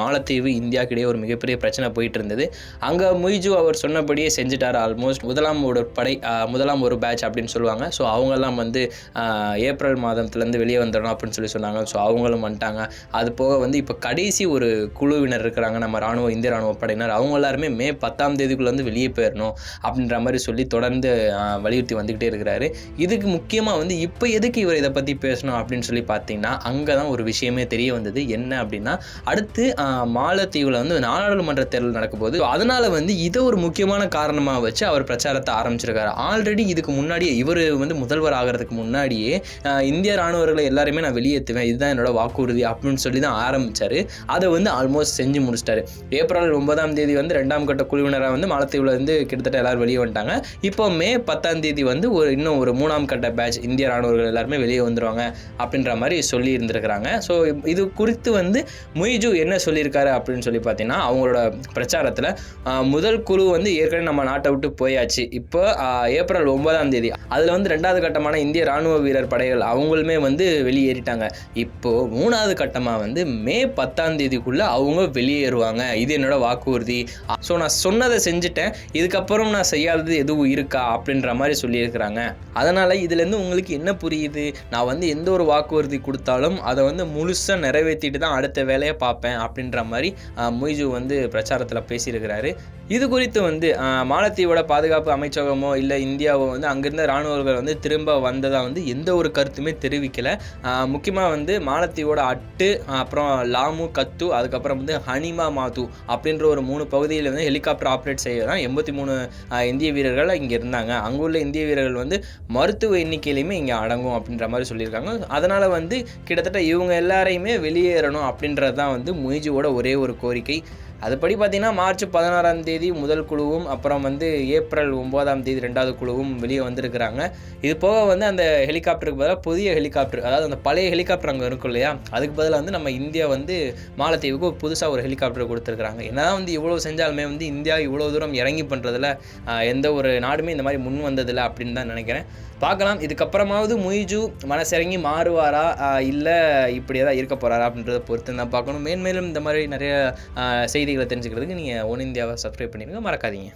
மாலத்தீவு இந்தியாக்கிடையே ஒரு மிகப்பெரிய பிரச்சனை போயிட்டு இருந்தது அங்கே முய்ஜு அவர் சொன்னபடியே செஞ்சுட்டார் ஆல்மோஸ்ட் முதலாம் ஒரு படை முதலாம் ஒரு பேட்ச் அப்படின்னு சொல்லுவாங்க. ஸோ அவங்கெல்லாம் வந்து ஏப்ரல் மாதத்துலேருந்து வெளியே வந்துடணும் அப்படின்னு சொல்லி சொன்னாங்க. ஸோ அவங்களும் வந்துட்டாங்க. அது போக வந்து இப்போ கடைசி ஒரு குழுவினர் இருக்கிறாங்க நம்ம ராணுவ இந்திய ராணுவ படையினர். அவங்க எல்லாருமே மே பத்தாம் தேதிக்குள்ளே வந்து வெளியே போயிடணும் அப்படின்ற மாதிரி சொல்லி தொடர்ந்து வலியுறுத்தி வந்துக்கிட்டே இருக்கிறாரு. இதுக்கு முக்கியமாக வந்து இப்போ எதுக்கு இவர் இதை பற்றி பேசணும் அப்படின்னு சொல்லி பார்த்தீங்கன்னா அங்கே தான் ஒரு விஷயமே தெரிய வந்தது. என்ன அப்படின்னா அடுத்து மாலத்தீவில் வந்து நாடாளுமன்ற தேர்தல் நடக்க போகுது அதனால வந்து இதை ஒரு முக்கியமான காரணமாக வச்சு அவர் பிரச்சாரத்தை ஆரம்பிச்சிருக்காரு. ஆல்ரெடி இதுக்கு முன்னாடியே இவர் வந்து முதல்வர் ஆகிறதுக்கு முன்னாடியே இந்திய ராணுவர்களை எல்லாருமே நான் வெளியேற்றுவேன் இதுதான் என்னோட வாக்குறுதி அப்படின்னு சொல்லி தான் ஆரம்பித்தார் அதை வந்து ஆல்மோஸ்ட் செஞ்சு முடிச்சிட்டாரு. ஏப்ரல் ஒன்பதாம் தேதி வந்து ரெண்டாம் கட்ட குழுவினராக வந்து மாலத்தீவில் வந்து கிட்டத்தட்ட எல்லாரும் வெளியே வந்துட்டாங்க. இப்போ மே பத்தாம் தேதி வந்து ஒரு இன்னும் ஒரு மூணாம் கட்ட பேட்ச் இந்திய ராணுவர்கள் எல்லாருமே வெளியே வந்துருவாங்க அப்படின்ற மாதிரி சொல்லி இருந்திருக்கிறாங்க ஸோ இது குறித்து வந்து முய்ஜு என்ன சொல்லியிருக்காரு அப்படின்னு சொல்லி பார்த்தீங்கன்னா அவங்களோட பிரச்சாரத்தில் முதல் குழு வந்து ஏற்கனவே நம்ம நாட்டை விட்டு போயாச்சு. இப்போ ஏப்ரல் ஒன்பதாம் தேதி அதில் வந்து ரெண்டாவது கட்டமான இந்திய ராணுவ வீரர் படைகள் அவங்களுமே வந்து வெளியேறிட்டாங்க. இப்போ மூணாவது கட்டமாக வந்து மே பத்தாம் தேதிக்குள்ளே அவங்க வெளியேறுவாங்க. இது என்னோட வாக்குறுதி. ஸோ நான் சொன்னதை செஞ்சுட்டேன். இதுக்கப்புறம் நான் செய்யாதது எதுவும் இருக்கா அப்படின்ற மாதிரி சொல்லியிருக்கிறாங்க. அதனால் இதுலேருந்து உங்களுக்கு என்ன புரியுது? நான் வந்து எந்த ஒரு வாக்குறுதி கொடுத்தாலும் அதை வந்து முழுசாக நிறைவேற்றிட்டு தான் அடுத்த வேலையை பார்ப்பேன் அப்படின்ற மாதிரி மொய்ஜு வந்து பிரச்சாரத்தில் பேசியிருக்கிறாரு. இது குறித்து வந்து மாலத்தீவோட பாதுகாப்பு அமைச்சகமோ இல்லை இந்தியாவோ வந்து அங்கிருந்த இராணுவர்கள் வந்து திரும்ப வந்ததாக வந்து எந்த ஒரு கருத்துமே தெரிவிக்கலை. முக்கியமாக வந்து மாலத்தீவோட அட்டு அப்புறம் லாமு கத்து அதுக்கப்புறம் வந்து ஹனிமா மாது அப்படின்ற ஒரு மூணு பகுதியில் வந்து ஹெலிகாப்டர் ஆப்ரேட் செய்ய தான் எண்பத்தி மூணு இந்திய வீரர்கள் இங்கே இருந்தாங்க. அங்குள்ள இந்திய வீரர்கள் வந்து மருத்துவ எண்ணிக்கையிலையுமே இங்கே அடங்கும் அப்படின்ற மாதிரி சொல்லியிருக்காங்க. அதனால் வந்து கிட்டத்தட்ட இவங்க எல்லாரையுமே வெளியேறணும் அப்படின்றது தான் வந்து முயஜியோட ஒரே ஒரு கோரிக்கை அதுபடி பார்த்தீங்கன்னா மார்ச் பதினாறாம் தேதி முதல் குழுவும் அப்புறம் வந்து ஏப்ரல் ஒம்போதாம் தேதி ரெண்டாவது குழுவும் வெளியே வந்திருக்கிறாங்க. இது போக வந்து அந்த ஹெலிகாப்டருக்கு பதிலாக புதிய ஹெலிகாப்டர் அதாவது அந்த பழைய ஹெலிகாப்டர் அங்கே இருக்கும் இல்லையா? அதுக்கு பதிலாக வந்து நம்ம இந்தியா வந்து மாலத்தீவுக்கு புதுசாக ஒரு ஹெலிகாப்டர் கொடுத்துருக்குறாங்க. என்ன வந்து இவ்வளோ செஞ்சாலுமே வந்து இந்தியா இவ்வளோ தூரம் இறங்கி பண்ணுறதுல எந்த ஒரு நாடுமே இந்த மாதிரி முன் வந்ததில்லை அப்படின்னு தான் நினைக்கிறேன். பார்க்கலாம் இதுக்கப்புறமாவது முய்ஜு மனசிறங்கி மாறுவாரா? இல்லை இப்படியே தான் இருக்க போகிறாரா அப்படின்றத பொறுத்து தான் பார்க்கணும். மேன்மேலும் இந்த மாதிரி நிறைய செய்தி செய்திகளை தெரிஞ்சுக்கிறதுக்கு நீங்கள் ஒன் இந்தியாவை சப்ஸ்கிரைப் பண்ணிடுங்க மறக்காதீங்க.